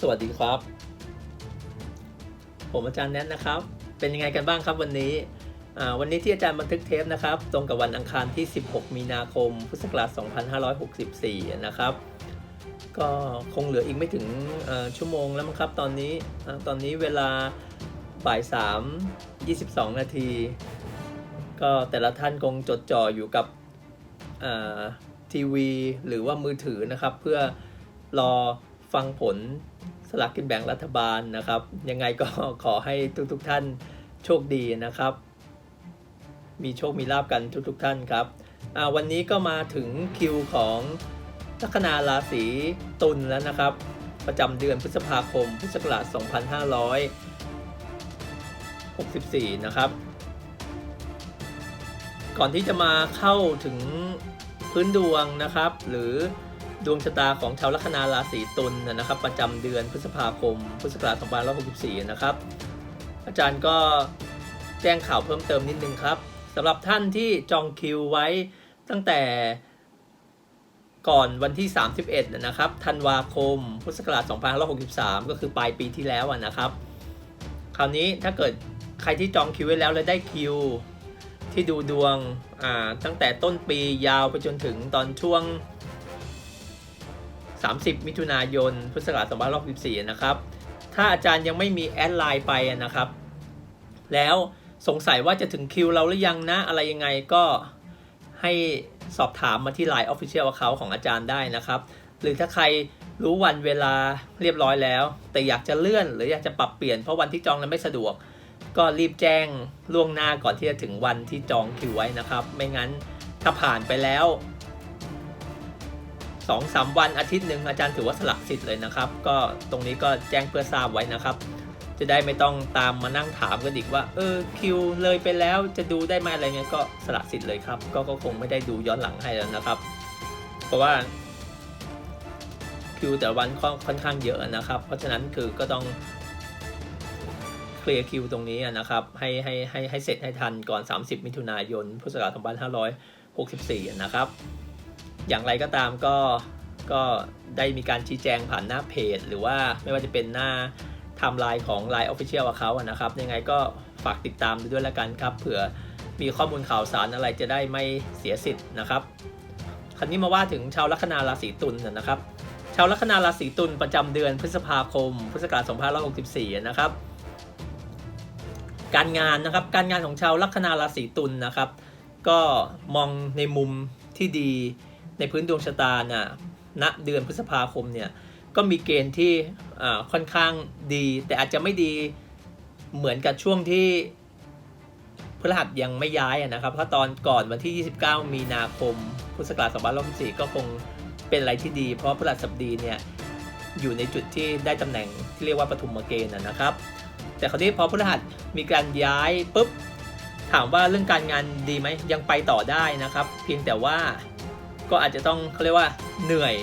สวัสดีครับ ผมอาจารย์แนทนะครับ เป็นยังไงกันบ้างครับวันนี้ วันนี้ที่อาจารย์บันทึกเทปนะครับ ตรงกับวันอังคารที่ 16 มีนาคม พุทธศักราช 2564 นะครับ ก็คงเหลืออีกไม่ถึงชั่วโมงแล้วมั้งครับตอนนี้ ตอนนี้เวลาบ่าย 3 22 นาที ก็แต่ละท่านคงจดจ่ออยู่กับทีวีหรือว่ามือถือนะครับ เพื่อรอฟังผล สลากกินแบ่งรัฐบาลนะครับ ยังไงก็ขอให้ทุกๆทท่านโชคดีนะครับ มีโชคมีลาบกันทุกๆทท่านครับวันนี้ก็มาถึงคิวของลัคนาราศีตุลแล้วนะครับ ประจำเดือนพฤษภาคมพุทธศักราช2564 นะครับ ก่อนที่จะมาเข้าถึงพื้นดวงนะครับ หรือ ดวงชะตาของชาวลัคนาราศีตุลนนะครับ ประจำเดือนพฤษภาคม พุทธศักราช2564 นะครับ อาจารย์ก็แจ้งข่าวเพิ่มเติมนิดนึงครับสำหรับท่านที่จองคิวไว้ตั้งแต่ก่อนวันที่ 31 นะครับธันวาคม พุทธศักราช2563 ก็คือปลายปีที่แล้วนะครับ คราวนี้ถ้าเกิดใครที่จองคิวไว้แล้วแล้วได้คิวที่ดูดวงตั้งแต่ต้นปียาวไปจนถึงตอนช่วง 30 มิถุนายน พุทธศักราช2564นะครับ ถ้าอาจารย์ยังไม่มีแอดไลน์ไปนะครับ แล้วสงสัยว่าจะถึงคิวเราหรือยังนะ อะไรยังไงก็ให้สอบถามมาที่ Line Official Account ของอาจารย์ได้นะครับ หรือถ้าใครรู้วันเวลาเรียบร้อยแล้ว แต่อยากจะเลื่อน หรืออยากจะปรับเปลี่ยนเพราะวันที่จองนั้นไม่สะดวก ก็รีบแจ้งล่วงหน้าก่อนที่จะถึงวันที่จองคิวไว้นะครับ ไม่งั้นถ้าผ่านไปแล้ว สองสามวันอาทิตย์หนึ่งอาจารย์ถือว่าสละสิทธิ์เลยนะครับ ก็ตรงนี้ก็แจ้งเพื่อทราบไว้นะครับ จะได้ไม่ต้องตามมานั่งถามกันอีกว่าเออคิวเลยไปแล้วจะดูได้ไหมอะไรเงี้ยก็สละสิทธิ์เลยครับก็ก็คงไม่ได้ดูย้อนหลังให้แล้วนะครับ เพราะว่าคิวแต่วันค่อนค่อนข้างเยอะนะครับ เพราะฉะนั้นคือก็ต้องเคลียร์คิวตรงนี้นะครับให้ให้ให้ให้เสร็จให้ทันก่อน 30 มิถุนายนพุทธศักราช2564 นะครับ อย่างไรก็ตามก็ก็ได้มีการชี้แจงผ่านหน้าเพจ หรือว่าไม่ว่าจะเป็นหน้าไทม์ไลน์ของ Line Official ของเขานะครับ ยังไงก็ฝากติดตามด้วยแล้วกันครับเผื่อมีข้อมูลข่าวสารอะไรจะได้ไม่เสียสิทธิ์นะครับคราวนี้มาว่าถึงชาวลัคนาราศีตุลนะครับ ชาวลัคนาราศีตุลประจำเดือนพฤษภาคม พุทธศักราช2564 นะครับ การงานนะครับการงานของชาวลัคนาราศีตุลนะครับ ก็มองในมุมที่ดี ในพื้นดวงชะตาน่ะณเดือนพฤษภาคมเนี่ยก็มีเกณฑ์ที่ค่อนข้างดี แต่อาจจะไม่ดีเหมือนกับช่วงที่พฤหัสยังไม่ย้ายนะครับ เพราะตอนก่อนวันที่ 29 มีนาคม พุทธศักราช2564ก็คงเป็นอะไรที่ดี เพราะพฤหัสบดีเนี่ยอยู่ในจุดที่ได้ตำแหน่งที่เรียกว่าปฐุมเกณฑ์นะครับ แต่คราวนี้พอพฤหัสมีการย้ายปุ๊บถามว่าเรื่องการงานดีไหมยังไปต่อได้นะครับ เพียงแต่ว่า ก็อาจจะต้องเขาเรียกว่าเหนื่อย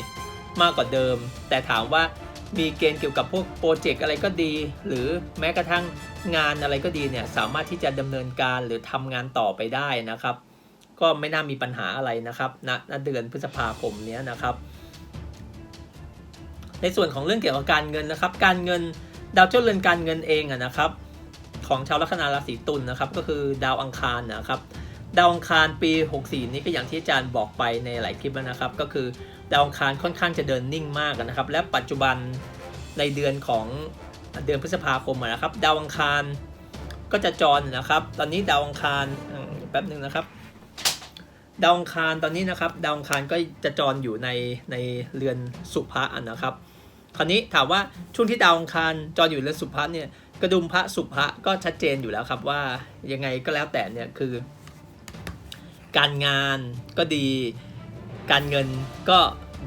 มากกว่าเดิม แต่ถามว่ามีเกณฑ์เกี่ยวกับพวกโปรเจกต์อะไรก็ดี หรือแม้กระทั่งงานอะไรก็ดีเนี่ยสามารถที่จะดำเนินการหรือทำงานต่อไปได้นะครับ ก็ไม่น่ามีปัญหาอะไรนะครับณณเดือนพฤษภาคมนี้นะครับ ในส่วนของเรื่องเกี่ยวกับการเงินนะครับ การเงินดาวเจ้าเรือนการเงินเองอะนะครับ ของชาวลัคนาราศีตุลนะครับ ก็คือดาวอังคารนะครับ ดาวองคารปี 64 นี้ก็อย่างที่อาจารย์บอกไปในหลายคลิปแล้วนะครับ ก็คือดาวองคารค่อนข้างจะเดินนิ่งมากนะครับ และปัจจุบันในเดือนของเดือนพฤษภาคมนะครับ ดาวองคารก็จะจรนะครับ ตอนนี้ดาวองคารแป๊บหนึ่งนะครับ ดาวองคารตอนนี้นะครับ ดาวองคารก็จะจรอยู่ในในเรือนสุภะนะครับ คราวนี้ถามว่าช่วงที่ดาวองคารจรอยู่เรือนสุภะเนี่ยกระดุมพระสุภะก็ชัดเจนอยู่แล้วครับว่ายังไงก็แล้วแต่เนี่ยคือ การงานก็ดี การเงินก็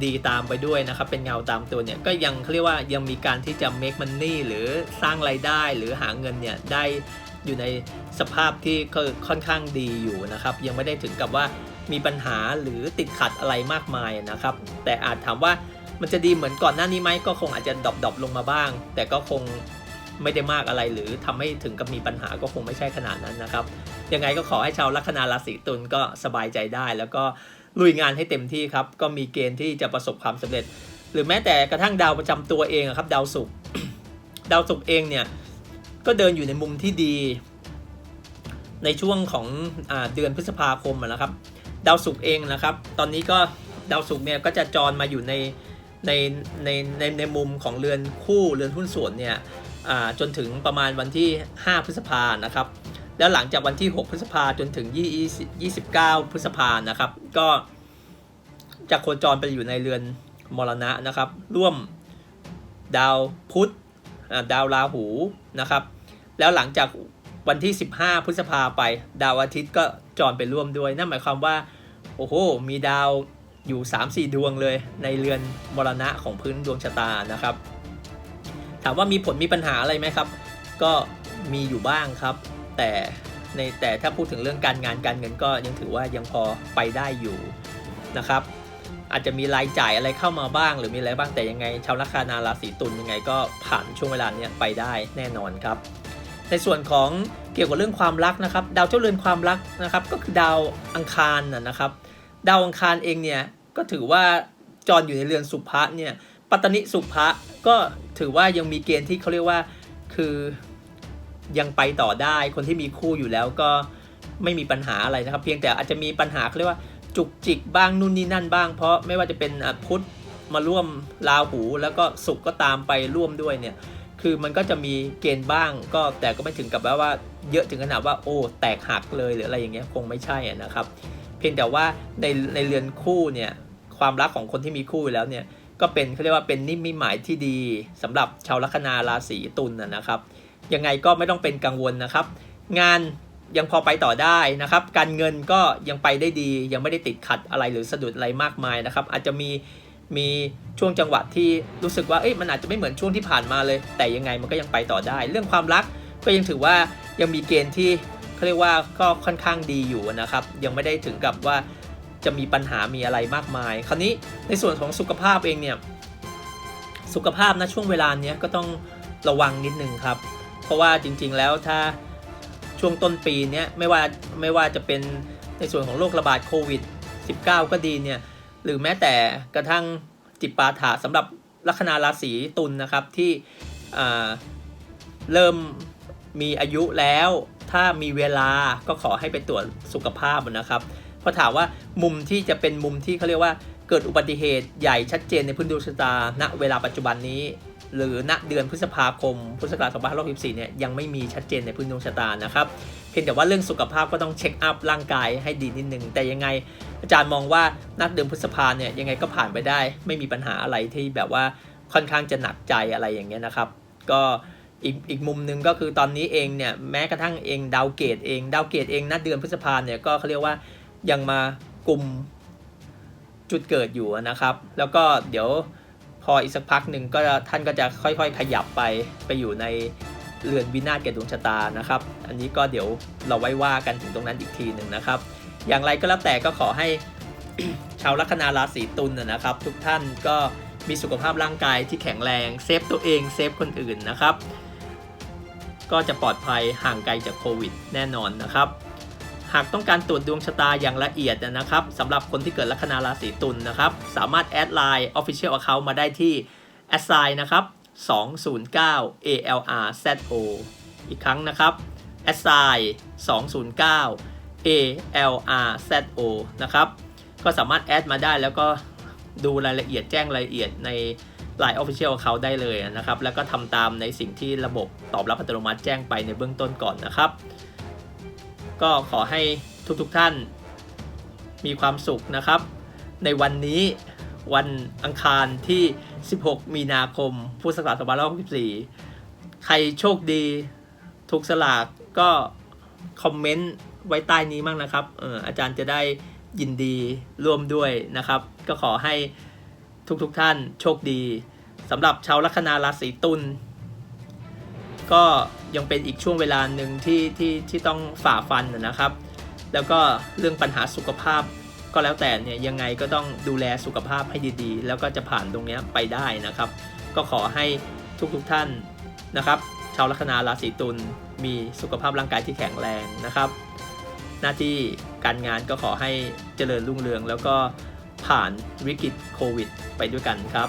ดีตามไปด้วยนะครับ เป็นเงาตามตัวเนี่ยก็ยังเรียกว่ายังมีการที่จะ make money หรือสร้างไรายได้หรือหาเงินเนี่ยได้อยู่ในสภาพที่ก็ค่อนข้างดีอยู่นะครับ ยังไม่ได้ถึงกับว่ามีปัญหาหรือติดขัดอะไรมากมายนะครับ แต่อาจถามว่ามันจะดีเหมือนก่อนหน้านี้ไหมก็คงอาจจะดรอปลงมาบ้าง แต่ก็คงไม่ได้มากอะไรหรือทำให้ถึงกับมีปัญหาก็คงไม่ใช่ขนาดนั้นนะครับ ยังไงก็ขอให้ชาวลัคนาราศีตุลก็สบายใจได้ แล้วก็ลุยงานให้เต็มที่ครับ ก็มีเกณฑ์ที่จะประสบความสำเร็จ หรือแม้แต่กระทั่งดาวประจำตัวเองครับ ดาวศุกร์ดาวศุกร์เองเนี่ยก็เดินอยู่ในมุมที่ดี ในช่วงของอเดือนพฤษภาคมนะครับ ดาวศุกร์เองนะครับ ตอนนี้ก็ดาวศุกร์เนี่ยก็จะจรมาอยู่ในในในในในมุมของเรือนคู่เรือนหุ้นส่วนเนี่ยจนถึงประมาณวันที่ 5 พฤษภานะครับ แล้วหลังจากวันที่ 6 พฤษภาจนถึง 29 พฤษภานะครับ ก็จะโคจรไปอยู่ในเรือนมรณะนะครับ ร่วมดาวพุธดาวราหูนะครับ แล้วหลังจากวันที่ 15 พฤษภาไป ดาวอาทิตย์ก็จรไปร่วมด้วยนั่นหมายความว่าโอ้โหมีดาวอยู่ 3-4 ดวงเลย ในเรือนมรณะของพื้นดวงชะตานะครับ ถามว่ามีผลมีปัญหาอะไรไหมครับ ก็มีอยู่บ้างครับ แต่ในแต่ถ้าพูดถึงเรื่องการงานการเงินก็ยังถือว่ายังพอไปได้อยู่นะครับ อาจจะมีรายจ่ายอะไรเข้ามาบ้าง หรือมีอะไรบ้างแต่ยังไง ชาวลัคนาราศีตุลยังไงก็ผ่านช่วงเวลาเนี้ยไปได้แน่นอนครับ ในส่วนของเกี่ยวกับเรื่องความรักนะครับ ดาวเจ้าเรือนความรักนะครับ ก็คือดาวอังคารนะครับ ดาวอังคารเองเนี่ยก็ถือว่าจรอยู่ในเรือนสุภะเนี่ยปัตตนิสุภะก็ถือว่ายังมีเกณฑ์ที่เขาเรียกว่าคือ ยังไปต่อได้ คนที่มีคู่อยู่แล้วก็ไม่มีปัญหาอะไรนะครับ เพียงแต่อาจจะมีปัญหาเรียกว่าจุกจิกบ้างนู่นนี่นั่นบ้าง เพราะไม่ว่าจะเป็นพุธมาร่วมราหูแล้วก็สุกร์ก็ตามไปร่วมด้วยเนี่ยคือมันก็จะมีเกณฑ์บ้างก็แต่ก็ไม่ถึงกับว่าว่าเยอะถึงขนาดว่าโอ้แตกหักเลยหรืออะไรอย่างเงี้ยคงไม่ใช่นะครับ เพียงแต่ว่าในในเรือนคู่เนี่ยความรักของคนที่มีคู่อยู่แล้วเนี่ยก็เป็นเขาเรียกว่าเป็นนิมิตหมายที่ดีสำหรับชาวลัคนาราศีตุลนนะครับ ยังไงก็ไม่ต้องเป็นกังวลนะครับ งานยังพอไปต่อได้นะครับ การเงินก็ยังไปได้ดี ยังไม่ได้ติดขัดอะไรหรือสะดุดอะไรมากมายนะครับ อาจจะมีมีช่วงจังหวะที่รู้สึกว่าเอ้ยมันอาจจะไม่เหมือนช่วงที่ผ่านมาเลย แต่ยังไงมันก็ยังไปต่อได้ เรื่องความรักก็ยังถือว่ายังมีเกณฑ์ที่เขาเรียกว่าก็ค่อนข้างดีอยู่นะครับ ยังไม่ได้ถึงกับว่าจะมีปัญหามีอะไรมากมาย คราวนี้ในส่วนของสุขภาพเองเนี่ยสุขภาพนะช่วงเวลาเนี้ยก็ต้องระวังนิดนึงครับ เพราะว่าจริง ๆ แล้วถ้าช่วงต้นปีเนี้ยไม่ว่าไม่ว่าจะเป็นในส่วนของโรคระบาดโควิด -19 ก็ดีเนี่ยหรือแม้แต่กระทั่งจิปาถะสำหรับลัคนาราศีตุลนะครับที่เริ่มมีอายุแล้ว ถ้ามีเวลาก็ขอให้ไปตรวจสุขภาพนะครับเพราะถามว่ามุมที่จะเป็นมุมที่เขาเรียกว่าเกิดอุบัติเหตุใหญ่ชัดเจนในพื้นดวงชะตาณเวลาปัจจุบันนี้ หรือณเดือนพฤษภาคมพุทธศักราช2564เนี่ยยังไม่มีชัดเจนในพื้นดวงชะตานะครับ เพียงแต่ว่าเรื่องสุขภาพก็ต้องเช็คอัพร่างกายให้ดีนิดนึง แต่ยังไงอาจารย์มองว่านัดเดือนพฤษภาเนี่ยยังไงก็ผ่านไปได้ ไม่มีปัญหาอะไรที่แบบว่าค่อนข้างจะหนักใจอะไรอย่างเงี้ยนะครับ ก็อีกอีกมุมหนึ่งก็คือตอนนี้เองเนี่ยแม้กระทั่งเองดาวเกตเองดาวเกตเองนัดเดือนพฤษภาเนี่ยก็เขาเรียกว่ายังมากลุ่มจุดเกิดอยู่นะครับ แล้วก็เดี๋ยว ออีกสักพักหนึ่งก็ท่านก็จะค่อยๆ ขยับไปไปอยู่ในเรือนวินาศแก่ดวงชะตานะครับ อันนี้ก็เดี๋ยวเราไว้ว่ากันถึงตรงนั้นอีกทีหนึ่งนะครับ อย่างไรก็แล้วแต่ก็ขอให้ชาวลัคนาราศีตุลนนะครับ ทุกท่านก็มีสุขภาพร่างกายที่แข็งแรงเซฟตัวเองเซฟคนอื่นนะครับ ก็จะปลอดภัยห่างไกลจากโควิดแน่นอนนะครับ หากต้องการตรวจดวงชะตาอย่างละเอียดนะครับสำหรับคนที่เกิดลัคนาราศีตุลนะครับสามารถแอดไลน์ Official Account มาได้ที่ a s s i g n นะครับ209 ALRZO อีกครั้งนะครับ a s s i g n 209 ALRZO นะครับก็สามารถแอดมาได้แล้วก็ดูรายละเอียดแจ้งรายละเอียดใน Line Official Account ได้เลยนะครับ แล้วก็ทำตามในสิ่งที่ระบบตอบรับอัตโนมัติแจ้งไปในเบื้องต้นก่อนนะครับ ก็ขอให้ทุกๆทท่าน มีความสุขนะครับ ในวันนี้วันอังคารที่ 16 มีนาคม พุทธศักราช2564 ใครโชคดีถูกสลากก็คอมเมนต์ไว้ใต้นี้มั่งนะครับอออาจารย์จะได้ยินดีร่วมด้วยนะครับ ก็ขอให้ทุกๆทท่านโชคดีสำหรับชาวลัคนาราศีตุลก็ ยังเป็นอีกช่วงเวลาหนึ่งที่ที่ที่ต้องฝ่าฟันนะครับ แล้วก็เรื่องปัญหาสุขภาพก็แล้วแต่เนี่ยยังไงก็ต้องดูแลสุขภาพให้ดีๆ แล้วก็จะผ่านตรงนี้ไปได้นะครับ ก็ขอให้ทุกๆทท่านนะครับ ชาวลัคนาราศีตุลมีสุขภาพร่างกายที่แข็งแรงนะครับ หน้าที่การงานก็ขอให้เจริญรุ่งเรือง แล้วก็ผ่านวิกฤตโควิด ไปด้วยกันครับ